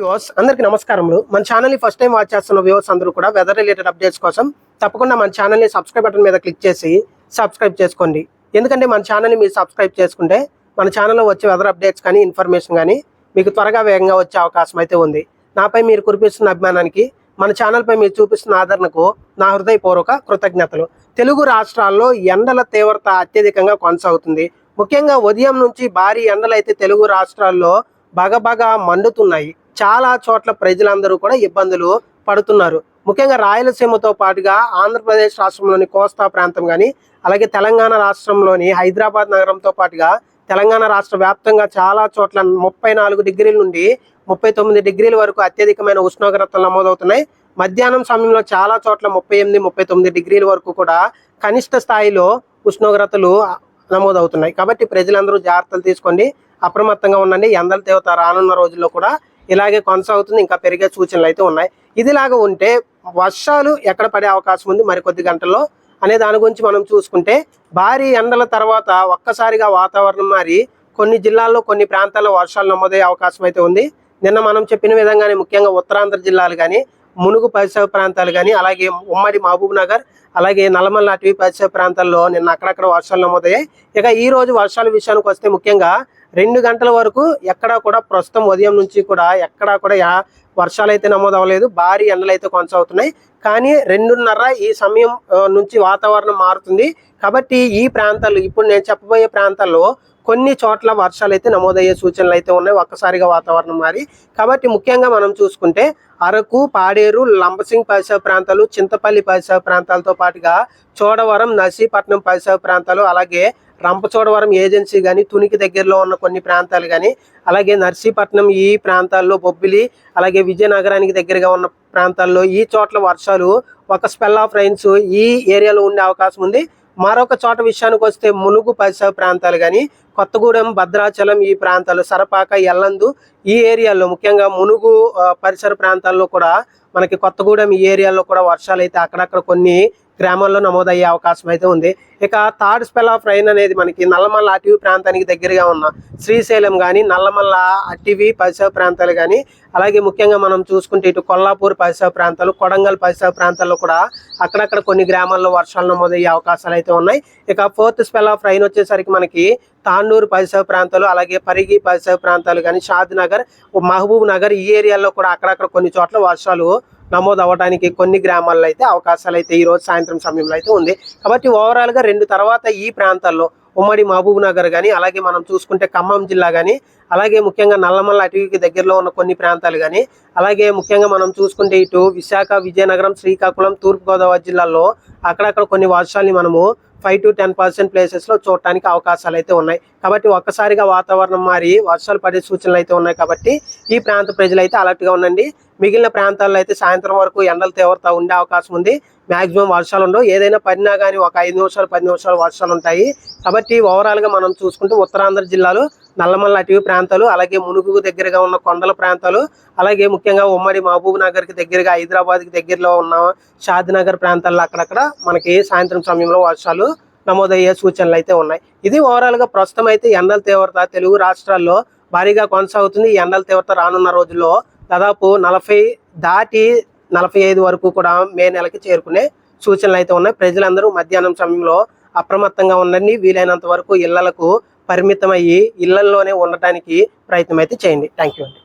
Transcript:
Viewers అందరికి నమస్కారములు. మన ఛానల్ని ఫస్ట్ టైం వాచ్ చేస్తున్న వ్యూవర్స్ అందరూ కూడా వెదర్ రిలేటెడ్ అప్డేట్స్ కోసం తప్పకుండా మన ఛానల్ని సబ్స్క్రైబ్ బటన్ మీద క్లిక్ చేసి సబ్స్క్రైబ్ చేసుకోండి. ఎందుకంటే మన ఛానల్ని మీరు సబ్స్క్రైబ్ చేసుకుంటే మన ఛానల్లో వచ్చే వెదర్ అప్డేట్స్ కానీ ఇన్ఫర్మేషన్ కానీ మీకు త్వరగా వేగంగా వచ్చే అవకాశం అయితే ఉంది. నాపై మీరు కురిపిస్తున్న అభిమానానికి మన ఛానల్పై మీరు చూపిస్తున్న ఆదరణకు నా హృదయపూర్వక కృతజ్ఞతలు. తెలుగు రాష్ట్రాల్లో ఎండల తీవ్రత అత్యధికంగా కొనసాగుతుంది. ముఖ్యంగా ఉదయం నుంచి భారీ ఎండలు అయితే తెలుగు రాష్ట్రాల్లో బాగా బాగా మండుతున్నాయి. చాలా చోట్ల ప్రజలందరూ కూడా ఇబ్బందులు పడుతున్నారు. ముఖ్యంగా రాయలసీమతో పాటుగా ఆంధ్రప్రదేశ్ రాష్ట్రంలోని కోస్తా ప్రాంతం కానీ అలాగే తెలంగాణ రాష్ట్రంలోని హైదరాబాద్ నగరంతో పాటుగా తెలంగాణ రాష్ట్ర వ్యాప్తంగా చాలా చోట్ల ముప్పై నాలుగు డిగ్రీల నుండి ముప్పై తొమ్మిది డిగ్రీల వరకు అత్యధికమైన ఉష్ణోగ్రతలు నమోదవుతున్నాయి. మధ్యాహ్నం సమయంలో చాలా చోట్ల ముప్పై ఎనిమిది ముప్పై తొమ్మిది డిగ్రీల వరకు కూడా కనిష్ట స్థాయిలో ఉష్ణోగ్రతలు నమోదవుతున్నాయి. కాబట్టి ప్రజలందరూ జాగ్రత్తలు తీసుకోండి. అప్రమత్తంగా ఉండండి. ఎండల తీవ్రత రానున్న రోజుల్లో కూడా ఇలాగే కొనసాగుతుంది ఇంకా పెరిగే సూచనలు అయితే ఉన్నాయి. ఇదిలాగా ఉంటే వర్షాలు ఎక్కడ పడే అవకాశం ఉంది మరికొద్ది గంటల్లో అనే దాని గురించి మనం చూసుకుంటే భారీ ఎండల తర్వాత ఒక్కసారిగా వాతావరణం మారి కొన్ని జిల్లాల్లో కొన్ని ప్రాంతాల్లో వర్షాలు నమోదయ్యే అవకాశం అయితే ఉంది. నిన్న మనం చెప్పిన విధంగానే ముఖ్యంగా ఉత్తరాంధ్ర జిల్లాలు కానీ మునుగు పరిసర ప్రాంతాలు కానీ అలాగే ఉమ్మడి మహబూబ్ నగర్ అలాగే నల్లమల్ల అటవీ పరిసర ప్రాంతాల్లో నిన్న అక్కడక్కడ వర్షాలు నమోదయ్యాయి. ఇక ఈ రోజు వర్షాల విషయానికి వస్తే ముఖ్యంగా రెండు గంటల వరకు ఎక్కడా కూడా ప్రస్తుతం ఉదయం నుంచి కూడా ఎక్కడా కూడా వర్షాలు అయితే నమోదు అవ్వలేదు భారీ ఎండలు అయితే కొనసాగుతున్నాయి. కానీ రెండున్నర ఈ సమయం నుంచి వాతావరణం మారుతుంది. కాబట్టి ఈ ప్రాంతాలు ఇప్పుడు నేను చెప్పబోయే ప్రాంతాల్లో కొన్ని చోట్ల వర్షాలు అయితే నమోదయ్యే సూచనలు అయితే ఉన్నాయి ఒక్కసారిగా వాతావరణం మారి. కాబట్టి ముఖ్యంగా మనం చూసుకుంటే అరకు పాడేరు లంబసింగ్ పరిసర ప్రాంతాలు చింతపల్లి పరిసర ప్రాంతాలతో పాటుగా చోడవరం నర్సీపట్నం పరిసర ప్రాంతాలు అలాగే రంపచోడవరం ఏజెన్సీ కానీ తునికి దగ్గరలో ఉన్న కొన్ని ప్రాంతాలు కానీ అలాగే నర్సీపట్నం ఈ ప్రాంతాల్లో బొబ్బిలి అలాగే విజయనగరానికి దగ్గరగా ఉన్న ప్రాంతాల్లో ఈ చోట్ల వర్షాలు ఒక స్పెల్ ఆఫ్ రైన్స్ ఈ ఏరియాలో ఉండే అవకాశం ఉంది. మరొక చోట విషయానికి వస్తే మునుగు పరిసర ప్రాంతాలు కానీ కొత్తగూడెం భద్రాచలం ఈ ప్రాంతాలు సరపాక ఎల్లందు ఈ ఏరియాలో ముఖ్యంగా మునుగు పరిసర ప్రాంతాల్లో కూడా మనకి కొత్తగూడెం ఈ ఏరియాలో కూడా వర్షాలు అయితే అక్కడక్కడ కొన్ని గ్రామాల్లో నమోదయ్యే అవకాశం అయితే ఉంది. ఇక థర్డ్ స్పెల్ ఆఫ్ రైన్ అనేది మనకి నల్లమల్ల అటవీ ప్రాంతానికి దగ్గరగా ఉన్న శ్రీశైలం కానీ నల్లమల్ల అటవీ పరిసర ప్రాంతాలు కానీ అలాగే ముఖ్యంగా మనం చూసుకుంటే ఇటు కొల్లాపూర్ పరిసర ప్రాంతాలు కొడంగల్ పరిసర ప్రాంతాల్లో కూడా అక్కడక్కడ కొన్ని గ్రామాల్లో వర్షాలు నమోదయ్యే అవకాశాలు అయితే ఉన్నాయి. ఇక ఫోర్త్ స్పెల్ ఆఫ్ రైన్ వచ్చేసరికి మనకి తాండూరు పరిసర ప్రాంతాలు అలాగే పరిగి పరిసర ప్రాంతాలు కానీ షాద్ నగర్ మహబూబ్ నగర్ ఈ ఏరియాలో కూడా అక్కడక్కడ కొన్ని చోట్ల వర్షాలు నమోదు అవ్వడానికి కొన్ని గ్రామాల్లో అయితే అవకాశాలు అయితే ఈరోజు సాయంత్రం సమయంలో అయితే ఉంది. కాబట్టి ఓవరాల్గా రెండు తర్వాత ఈ ప్రాంతాల్లో ఉమ్మడి మహబూబ్ నగర్ కానీ అలాగే మనం చూసుకుంటే ఖమ్మం జిల్లా కానీ అలాగే ముఖ్యంగా నల్లమల్ల అటవీకి దగ్గరలో ఉన్న కొన్ని ప్రాంతాలు కానీ అలాగే ముఖ్యంగా మనం చూసుకుంటే ఇటు విశాఖ విజయనగరం శ్రీకాకుళం తూర్పుగోదావరి జిల్లాల్లో అక్కడక్కడ కొన్ని వర్షాలని మనము ఫైవ్ టు టెన్ పర్సెంట్ ప్లేసెస్లో చూడటానికి అవకాశాలు అయితే ఉన్నాయి. కాబట్టి ఒక్కసారిగా వాతావరణం మారి వర్షాలు పడే సూచనలు అయితే ఉన్నాయి కాబట్టి ఈ ప్రాంత ప్రజలు అయితే అలర్ట్గా ఉండండి. మిగిలిన ప్రాంతాల్లో అయితే సాయంత్రం వరకు ఎండల తీవ్రత ఉండే అవకాశం ఉంది. మ్యాక్సిమం వర్షాలు ఉండవు. ఏదైనా పడినా కానీ ఒక ఐదు నిమిషాలు పది నిమిషాలు వర్షాలు ఉంటాయి. కాబట్టి ఓవరాల్గా మనం చూసుకుంటే ఉత్తరాంధ్ర జిల్లాలో నల్లమల్ల అటవీ ప్రాంతాలు అలాగే మునుగు దగ్గరగా ఉన్న కొండల ప్రాంతాలు అలాగే ముఖ్యంగా ఉమ్మడి మహబూబ్ నగర్కి దగ్గరగా హైదరాబాద్కి దగ్గరలో ఉన్న షాద్ నగర్ ప్రాంతాల్లో అక్కడక్కడ మనకి సాయంత్రం సమయంలో వర్షాలు నమోదయ్యే సూచనలు అయితే ఉన్నాయి. ఇది ఓవరాల్గా ప్రస్తుతం అయితే ఎండల తీవ్రత తెలుగు రాష్ట్రాల్లో భారీగా కొనసాగుతుంది. ఈ ఎండల తీవ్రత రానున్న రోజుల్లో దాదాపు నలభై దాటి నలభై ఐదు వరకు కూడా మే నెలకి చేరుకునే సూచనలు అయితే ఉన్నాయి. ప్రజలందరూ మధ్యాహ్నం సమయంలో అప్రమత్తంగా ఉండండి. వీలైనంత వరకు ఇళ్ళకు పరిమితం అయ్యి ఇళ్ళలోనే ఉండటానికి ప్రయత్నం అయితే చేయండి. థ్యాంక్ యూ అండి.